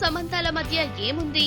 సమంతాల మధ్య ఏముంది?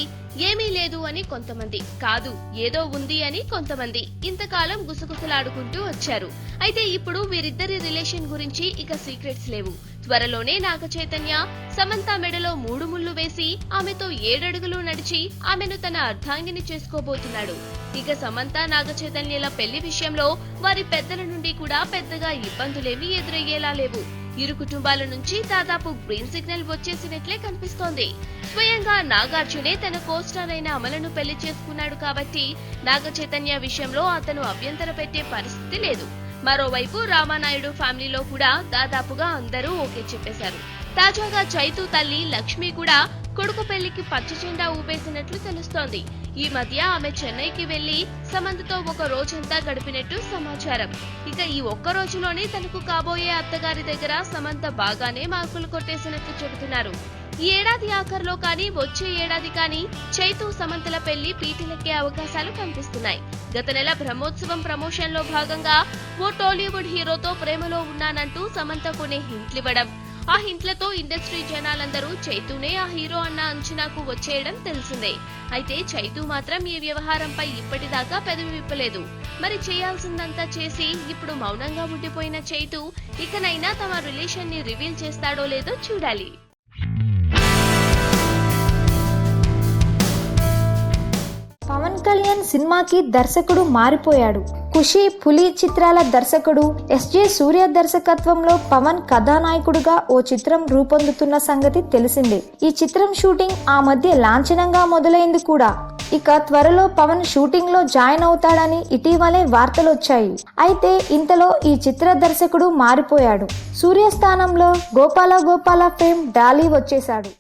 ఏమీ లేదు అని కొంతమంది. కాదు ఏదో ఉంది అని కొంతమంది. ఇంతకాలం గుసగుసలాడుకుంటూ వచ్చారు. అయితే ఇప్పుడు వీరిద్దరి రిలేషన్ గురించి ఇక సీక్రెట్స్ లేవు. త్వరలోనే నాగ చైతన్య సమంత మెడలో మూడు ముళ్ళు వేసి ఆమెతో ఏడడుగులు నడిచి ఆమెను తన అర్ధాంగిని చేసుకోబోతున్నాడు. ఇక సమంత నాగ చైతన్యల పెళ్ళి విషయంలో వారి పెద్దల నుండి కూడా పెద్దగా ఇబ్బందులేమీ ఎదురయ్యేలా లేవు. ఇరు కుటుంబాల నుంచి దాదాపు గ్రీన్ సిగ్నల్ వచ్చేసినట్లే కనిపిస్తోంది. స్వయంగా నాగార్జునే తన కోస్టార్ అయిన అమలను పెళ్ళి చేసుకున్నాడు కాబట్టి నాగ చైతన్య విషయంలో అతను అభ్యంతర పెట్టే పరిస్థితి లేదు. మరోవైపు రామానాయుడు ఫ్యామిలీలో కూడా దాదాపుగా అందరూ ఓకే చెప్పేశారు. తాజాగా చైతు తల్లి లక్ష్మి కూడా కొడుకు పెళ్ళికి పచ్చ జెండా ఊపేసినట్లు తెలుస్తోంది. ఈ మధ్య ఆమె చెన్నైకి వెళ్ళి సమంతతో ఒక రోజంతా గడిపినట్టు సమాచారం. ఇక ఈ ఒక్క రోజులోనే తనకు కాబోయే అత్తగారి దగ్గర సమంత బాగానే మార్కులు కొట్టేసినట్లు చెబుతున్నారు. ఈ ఏడాది ఆఖరులో కానీ వచ్చే ఏడాది కానీ చైతు సమంతల పెళ్ళి పీటలెక్కే అవకాశాలు కనిపిస్తున్నాయి. గత నెల బ్రహ్మోత్సవం ప్రమోషన్లో భాగంగా ఓ టాలీవుడ్ హీరోతో ప్రేమలో ఉన్నానంటూ సమంత కొన్ని హింట్లివ్వడం. ఆ హింట్లతో ఇండస్ట్రీ జనాలందరూ చైతూనే ఆ హీరో అన్న అంచనాకు వచ్చేయడం తెలిసిందే. అయితే చైతూ మాత్రం ఈ వ్యవహారంపై ఇప్పటిదాకా పెదవి విప్పలేదు మరి చేయాల్సిందంతా చేసి ఇప్పుడు మౌనంగా ఉండిపోయిన చైతు ఇకనైనా తమ రిలేషన్ని రివీల్ చేస్తాడో లేదో చూడాలి. పవన్ సినిమాకి దర్శకుడు మారిపోయాడు. ఖుషి పులి చిత్రాల దర్శకుడు ఎస్జే సూర్య దర్శకత్వంలో పవన్ కథానాయకుడుగా ఓ చిత్రం రూపొందుతున్న సంగతి తెలిసిందే. ఈ చిత్రం షూటింగ్ ఆ మధ్య లాంఛనంగా మొదలైంది కూడా. ఇక త్వరలో పవన్ షూటింగ్లో జాయిన్ అవుతాడని ఇటీవలే వార్తలు వచ్చాయి అయితే ఇంతలో ఈ చిత్ర దర్శకుడు మారిపోయాడు. సూర్య స్థానంలో గోపాల గోపాల ఫేమ్ డాలీ వచ్చేశాడు.